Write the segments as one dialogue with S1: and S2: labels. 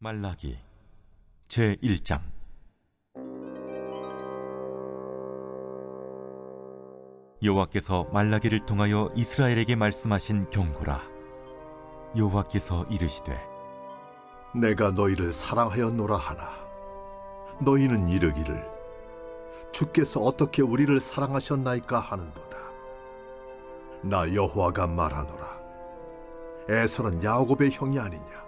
S1: 말라기. 제 1장. 여호와께서 말라기를 통하여 이스라엘에게 말씀하신 경고라. 여호와께서 이르시되
S2: 내가 너희를 사랑하였노라 하나 너희는 이르기를 주께서 어떻게 우리를 사랑하셨나이까 하는도다. 나 여호와가 말하노라. 에서는 야곱의 형이 아니냐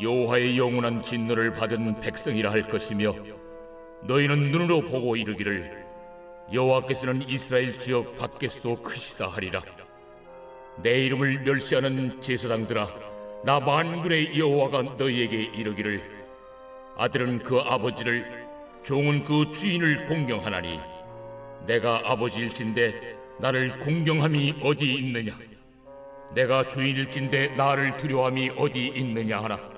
S3: 여호와의 영원한 진노를 받은 백성이라 할 것이며 너희는 눈으로 보고 이르기를 여호와께서는 이스라엘 지역 밖에서도 크시다 하리라. 내 이름을 멸시하는 제사장들아 나 만군의 여호와가 너희에게 이르기를 아들은 그 아버지를 종은 그 주인을 공경하나니 내가 아버지일진데 나를 공경함이 어디 있느냐 내가 주인일진데 나를 두려워함이 어디 있느냐 하나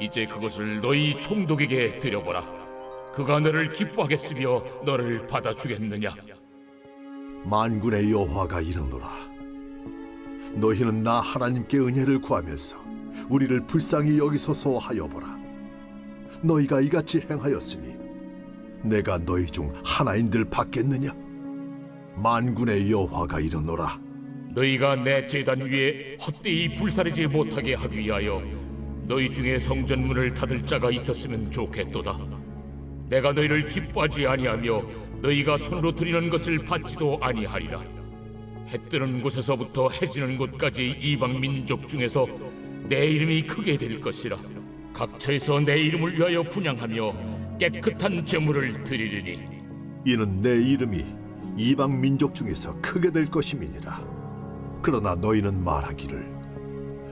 S3: 이제 그것을 너희 총독에게 드려보라. 그가 너를 기뻐하겠으며 너를 받아주겠느냐?
S2: 만군의 여호와가 이르노라. 너희는 나 하나님께 은혜를 구하면서 우리를 불쌍히 여기소서 하여 보라. 너희가 이같이 행하였으니 내가 너희 중 하나인들 받겠느냐? 만군의 여호와가 이르노라.
S3: 너희가 내 제단 위에 헛되이 불사르지 못하게 하기 위하여 너희 중에 성전문을 닫을 자가 있었으면 좋겠도다. 내가 너희를 기뻐하지 아니하며 너희가 손으로 드리는 것을 받지도 아니하리라. 해 뜨는 곳에서부터 해지는 곳까지 이방 민족 중에서 내 이름이 크게 될 것이라. 각처에서 내 이름을 위하여 분양하며 깨끗한 제물을 드리리니
S2: 이는 내 이름이 이방 민족 중에서 크게 될 것임이니라. 그러나 너희는 말하기를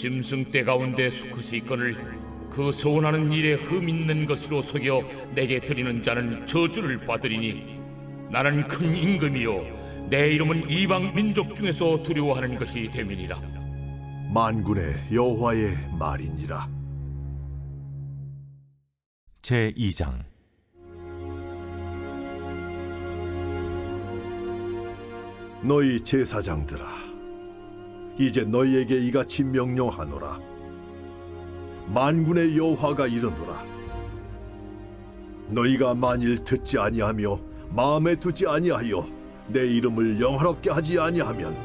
S3: 짐승 떼 가운데 수컷이 있거늘 그 소원하는 일에 흠 있는 것으로 속여 내게 드리는 자는 저주를 받으리니 나는 큰 임금이요 내 이름은 이방 민족 중에서 두려워하는 것이 됨이니라
S2: 만군의 여호와의 말이니라.
S1: 제 2장
S2: 너희 제사장들아, 이제 너희에게 이같이 명령하노라. 만군의 여호와가 이르노라. 너희가 만일 듣지 아니하며 마음에 두지 아니하여 내 이름을 영화롭게 하지 아니하면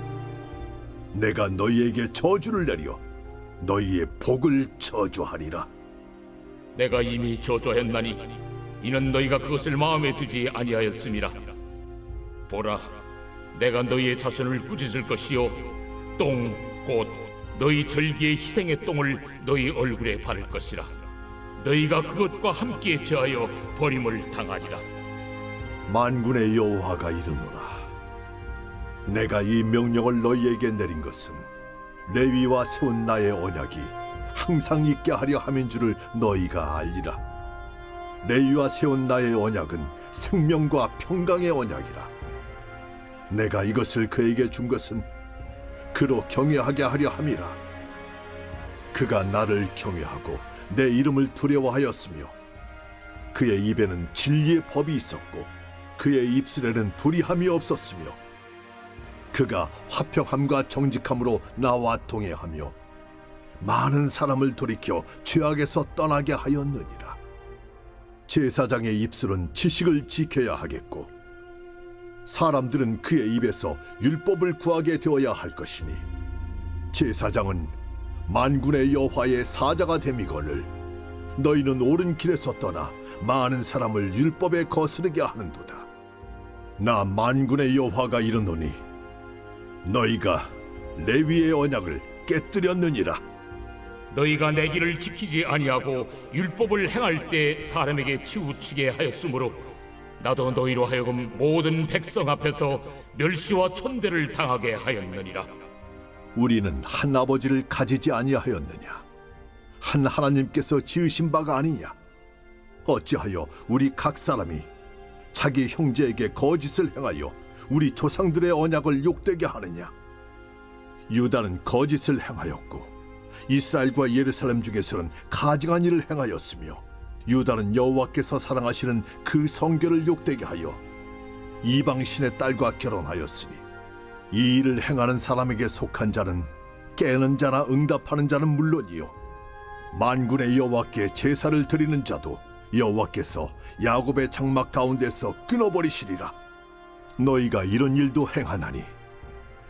S2: 내가 너희에게 저주를 내려 너희의 복을 저주하리라.
S3: 내가 이미 저주했나니 이는 너희가 그것을 마음에 두지 아니하였음이라 보라 내가 너희의 자손을 꾸짖을 것이요 똥 곧 너희 절기의 희생의 똥을 너희 얼굴에 바를 것이라. 너희가 그것과 함께 제하여 버림을 당하리라.
S2: 만군의 여호와가 이르노라. 내가 이 명령을 너희에게 내린 것은 레위와 세운 나의 언약이 항상 있게 하려 함인 줄을 너희가 알리라. 레위와 세운 나의 언약은 생명과 평강의 언약이라. 내가 이것을 그에게 준 것은 그로 경외하게 하려 함이라. 그가 나를 경외하고 내 이름을 두려워하였으며 그의 입에는 진리의 법이 있었고 그의 입술에는 불의함이 없었으며 그가 화평함과 정직함으로 나와 동행하며 많은 사람을 돌이켜 죄악에서 떠나게 하였느니라. 제사장의 입술은 지식을 지켜야 하겠고 사람들은 그의 입에서 율법을 구하게 되어야 할 것이니 제사장은 만군의 여호와의 사자가 됨이거늘 너희는 옳은 길에서 떠나 많은 사람을 율법에 거스르게 하는도다. 나 만군의 여호와가 이르노니 너희가 레위의 언약을 깨뜨렸느니라.
S3: 너희가 내 길을 지키지 아니하고 율법을 행할 때 사람에게 치우치게 하였으므로 나도 너희로 하여금 모든 백성 앞에서 멸시와 천대를 당하게 하였느니라.
S2: 우리는 한 아버지를 가지지 아니하였느냐? 한 하나님께서 지으신 바가 아니냐? 어찌하여 우리 각 사람이 자기 형제에게 거짓을 행하여 우리 조상들의 언약을 욕되게 하느냐? 유다는 거짓을 행하였고 이스라엘과 예루살렘 중에서는 가증한 일을 행하였으며 유다는 여호와께서 사랑하시는 그 성결을 욕되게 하여 이방 신의 딸과 결혼하였으니 이 일을 행하는 사람에게 속한 자는 깨는 자나 응답하는 자는 물론이요. 만군의 여호와께 제사를 드리는 자도 여호와께서 야곱의 장막 가운데서 끊어버리시리라. 너희가 이런 일도 행하나니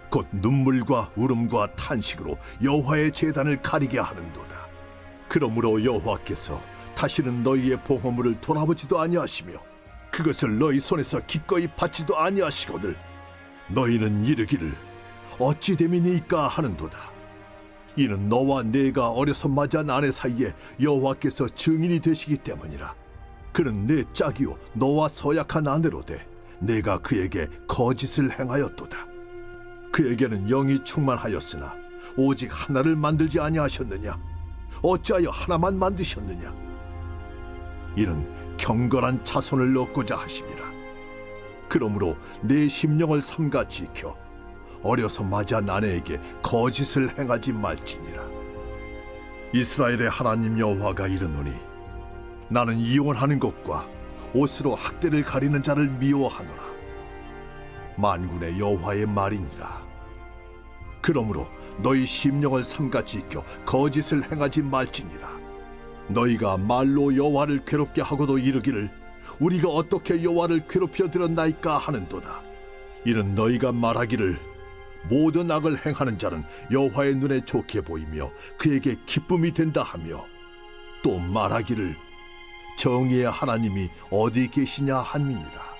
S2: 곧 눈물과 울음과 탄식으로 여호와의 제단을 가리게 하는도다. 그러므로 여호와께서 다시는 너희의 보호물을 돌아보지도 아니하시며 그것을 너희 손에서 기꺼이 받지도 아니하시거늘 너희는 이르기를 어찌 됨이니까 하는도다. 이는 너와 내가 어려서 맞이한 아내 사이에 여호와께서 증인이 되시기 때문이라. 그는 내 짝이요 너와 서약한 아내로 돼 내가 그에게 거짓을 행하였도다. 그에게는 영이 충만하였으나 오직 하나를 만들지 아니하셨느냐? 어찌하여 하나만 만드셨느냐? 이는 경건한 자손을 얻고자 하심이라. 그러므로 내 심령을 삼가 지켜 어려서 맞이한 아내에게 거짓을 행하지 말지니라. 이스라엘의 하나님 여호와가 이르노니 나는 이혼하는 것과 옷으로 학대를 가리는 자를 미워하노라. 만군의 여호와의 말이니라. 그러므로 너희 심령을 삼가 지켜 거짓을 행하지 말지니라. 너희가 말로 여호와를 괴롭게 하고도 이르기를 우리가 어떻게 여호와를 괴롭혀 드렸나이까 하는도다. 이는 너희가 말하기를 모든 악을 행하는 자는 여호와의 눈에 좋게 보이며 그에게 기쁨이 된다 하며 또 말하기를 정의의 하나님이 어디 계시냐 함이니라.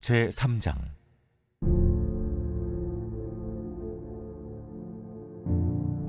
S1: 제 3장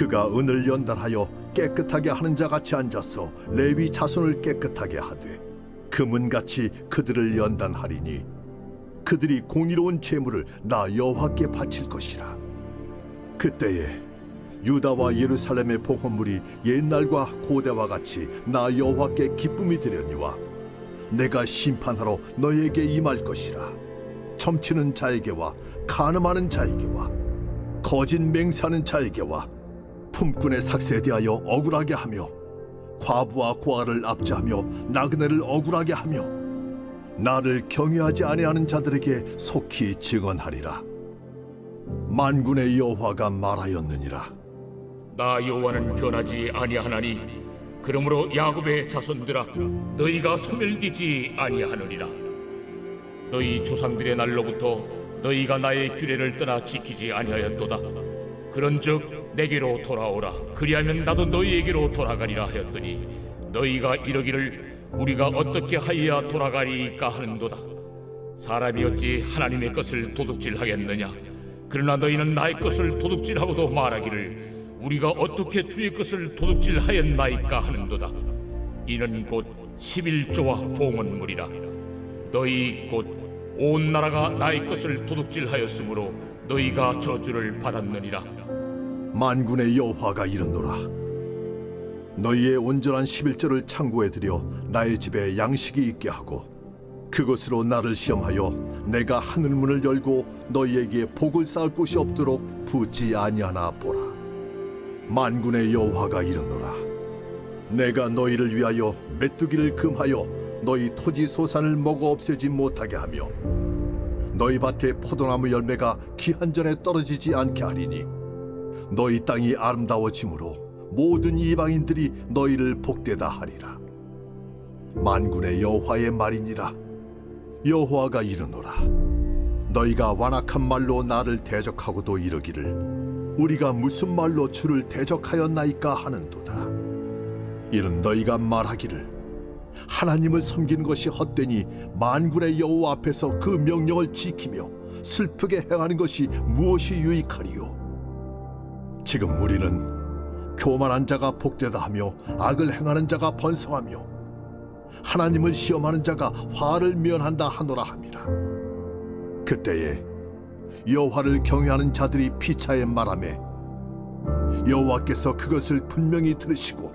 S2: 그가 은을 연단하여 깨끗하게 하는 자 같이 앉아서 레위 자손을 깨끗하게 하되 금은같이 그들을 연단하리니 그들이 공의로운 제물을 나 여호와께 바칠 것이라. 그때에 유다와 예루살렘의 보헌물이 옛날과 고대와 같이 나 여호와께 기쁨이 되려니와 내가 심판하러 너에게 임할 것이라. 점치는 자에게와 간음하는 자에게와 거짓 맹세하는 자에게와 품꾼의 삭세에 대하여 억울하게 하며 과부와 고아를 압제하며 나그네를 억울하게 하며 나를 경외하지 아니하는 자들에게 속히 증언하리라. 만군의 여호와가 말하였느니라.
S3: 나 여호와는 변하지 아니하나니 그러므로 야곱의 자손들아 너희가 소멸되지 아니하느니라. 너희 조상들의 날로부터 너희가 나의 규례를 떠나 지키지 아니하였도다 그런즉 내게로 돌아오라 그리하면 나도 너희에게로 돌아가리라 하였더니 너희가 이러기를 우리가 어떻게 하여야 돌아가리까 하는도다 사람이 어찌 하나님의 것을 도둑질하겠느냐 그러나 너희는 나의 것을 도둑질하고도 말하기를 우리가 어떻게 주의 것을 도둑질하였나이까 하는도다. 이는 곧 11조와 봉헌물이라. 너희 곧 온 나라가 나의 것을 도둑질하였으므로 너희가 저주를 받았느니라.
S2: 만군의 여호와가 이르노라. 너희의 온전한 11절을 창고에 들여 나의 집에 양식이 있게 하고 그것으로 나를 시험하여 내가 하늘 문을 열고 너희에게 복을 쌓을 곳이 없도록 붙지 아니하나 보라. 만군의 여호와가 이르노라. 내가 너희를 위하여 메뚜기를 금하여 너희 토지 소산을 먹어 없애지 못하게 하며 너희 밭에 포도나무 열매가 기한 전에 떨어지지 않게 하리니 너희 땅이 아름다워짐으로 모든 이방인들이 너희를 복되다 하리라. 만군의 여호와의 말이니라. 여호와가 이르노라. 너희가 완악한 말로 나를 대적하고도 이르기를 우리가 무슨 말로 주를 대적하였나이까 하는도다. 이는 너희가 말하기를 하나님을 섬기는 것이 헛되니 만군의 여호와 앞에서 그 명령을 지키며 슬프게 행하는 것이 무엇이 유익하리요? 지금 우리는 교만한 자가 복되다 하며 악을 행하는 자가 번성하며 하나님을 시험하는 자가 화를 면한다 하노라 함이라. 그때에 여호와를 경외하는 자들이 피차에 말하매 여호와께서 그것을 분명히 들으시고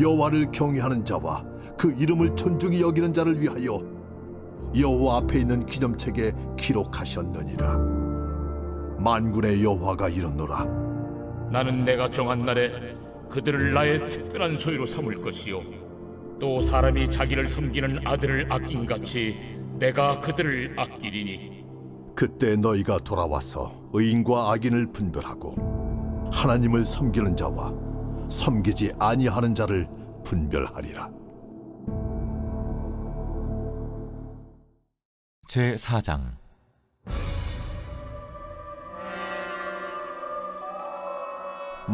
S2: 여호와를 경외하는 자와 그 이름을 존중히 여기는 자를 위하여 여호와 앞에 있는 기념책에 기록하셨느니라. 만군의 여호와가 이르노라
S3: 나는 내가 정한 날에 그들을 나의 특별한 소유로 삼을 것이요. 또 사람이 자기를 섬기는 아들을 아낀 같이 내가 그들을 아끼리니.
S2: 그때 너희가 돌아와서 의인과 악인을 분별하고 하나님을 섬기는 자와 섬기지 아니하는 자를 분별하리라.
S1: 제 4장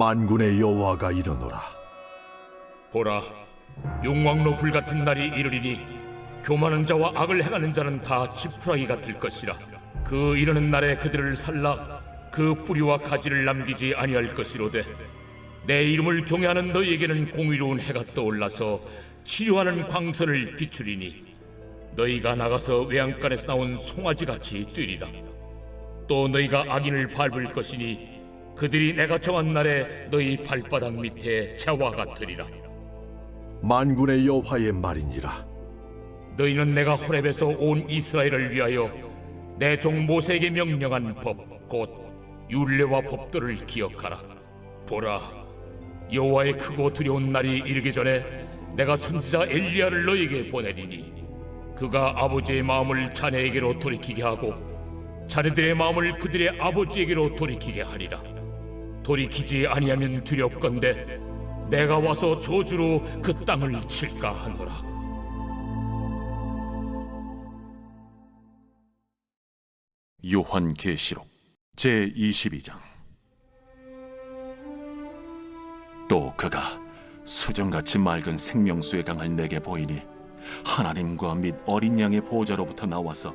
S2: 만군의 여호와가 이르노라.
S3: 보라 용왕로 불같은 날이 이르리니 교만한 자와 악을 행하는 자는 다 지푸라기가 될 것이라. 그 이르는 날에 그들을 살라. 그 뿌리와 가지를 남기지 아니할 것이로되 내 이름을 경외하는 너희에게는 공의로운 해가 떠올라서 치료하는 광선을 비추리니 너희가 나가서 외양간에서 나온 송아지 같이 뛰리라. 또 너희가 악인을 밟을 것이니 그들이 내가 정한 날에 너희 발바닥 밑에 재와 같으리라.
S2: 만군의 여호와의 말이니라.
S3: 너희는 내가 호렙에서 온 이스라엘을 위하여 내 종 모세에게 명령한 법 곧 율례와 법도를 기억하라. 보라 여호와의 크고 두려운 날이 이르기 전에 내가 선지자 엘리야를 너희에게 보내리니 그가 아버지의 마음을 자네에게로 돌이키게 하고 자네들의 마음을 그들의 아버지에게로 돌이키게 하리라 돌이키지 아니하면 두렵건대 내가 와서 저주로 그 땅을 칠까 하노라.
S4: 요한 계시록 제 22장. 또 그가 수정같이 맑은 생명수의 강을 내게 보이니 하나님과 및 어린 양의 보좌로부터 나와서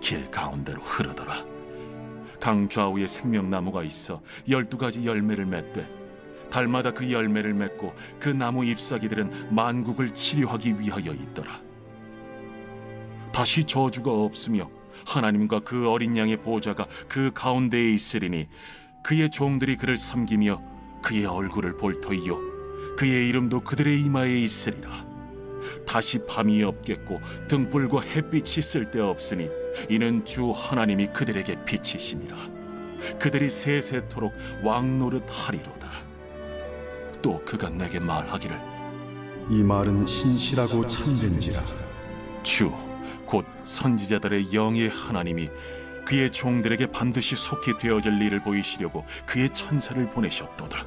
S4: 길 가운데로 흐르더라 강 좌우에 생명나무가 있어 열두 가지 열매를 맺되 달마다 그 열매를 맺고 그 나무 잎사귀들은 만국을 치료하기 위하여 있더라. 다시 저주가 없으며 하나님과 그 어린 양의 보좌가 그 가운데에 있으리니 그의 종들이 그를 섬기며 그의 얼굴을 볼 터이요 그의 이름도 그들의 이마에 있으리라 다시 밤이 없겠고 등불과 햇빛이 쓸데없으니 이는 주 하나님이 그들에게 빛이심이라. 그들이 세세토록 왕노릇 하리로다. 또 그가 내게 말하기를
S5: 이 말은 신실하고 참된지라.
S4: 주 곧 선지자들의 영의 하나님이 그의 종들에게 반드시 속히 되어질 일을 보이시려고 그의 천사를 보내셨도다.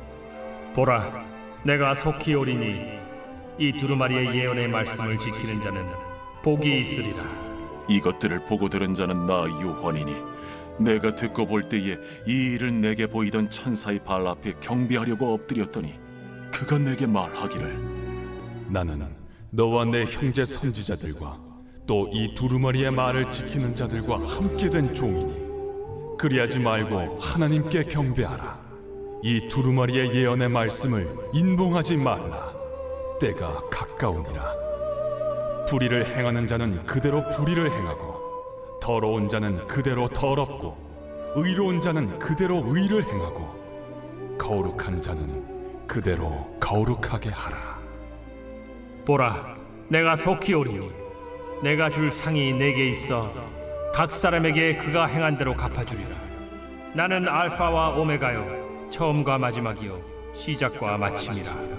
S6: 보라, 내가 속히 오리니 이 두루마리의 예언의 말씀을 지키는 자는 복이 있으리라.
S4: 이것들을 보고 들은 자는 나 요한이니 내가 듣고 볼 때에 이 일을 내게 보이던 천사의 발 앞에 경배하려고 엎드렸더니 그가 내게 말하기를
S7: 나는 너와 내 형제 선지자들과 또 이 두루마리의 말을 지키는 자들과 함께 된 종이니 그리하지 말고 하나님께 경배하라 이 두루마리의 예언의 말씀을 인봉하지 말라. 때가 가까우니라. 불의를 행하는 자는 그대로 불의를 행하고 더러운 자는 그대로 더럽고 의로운 자는 그대로 의를 행하고 거룩한 자는 그대로 거룩하게 하라.
S6: 보라, 내가 속히 오리니 내가 줄 상이 내게 있어 각 사람에게 그가 행한 대로 갚아주리라. 나는 알파와 오메가요, 처음과 마지막이요, 시작과 마침이라.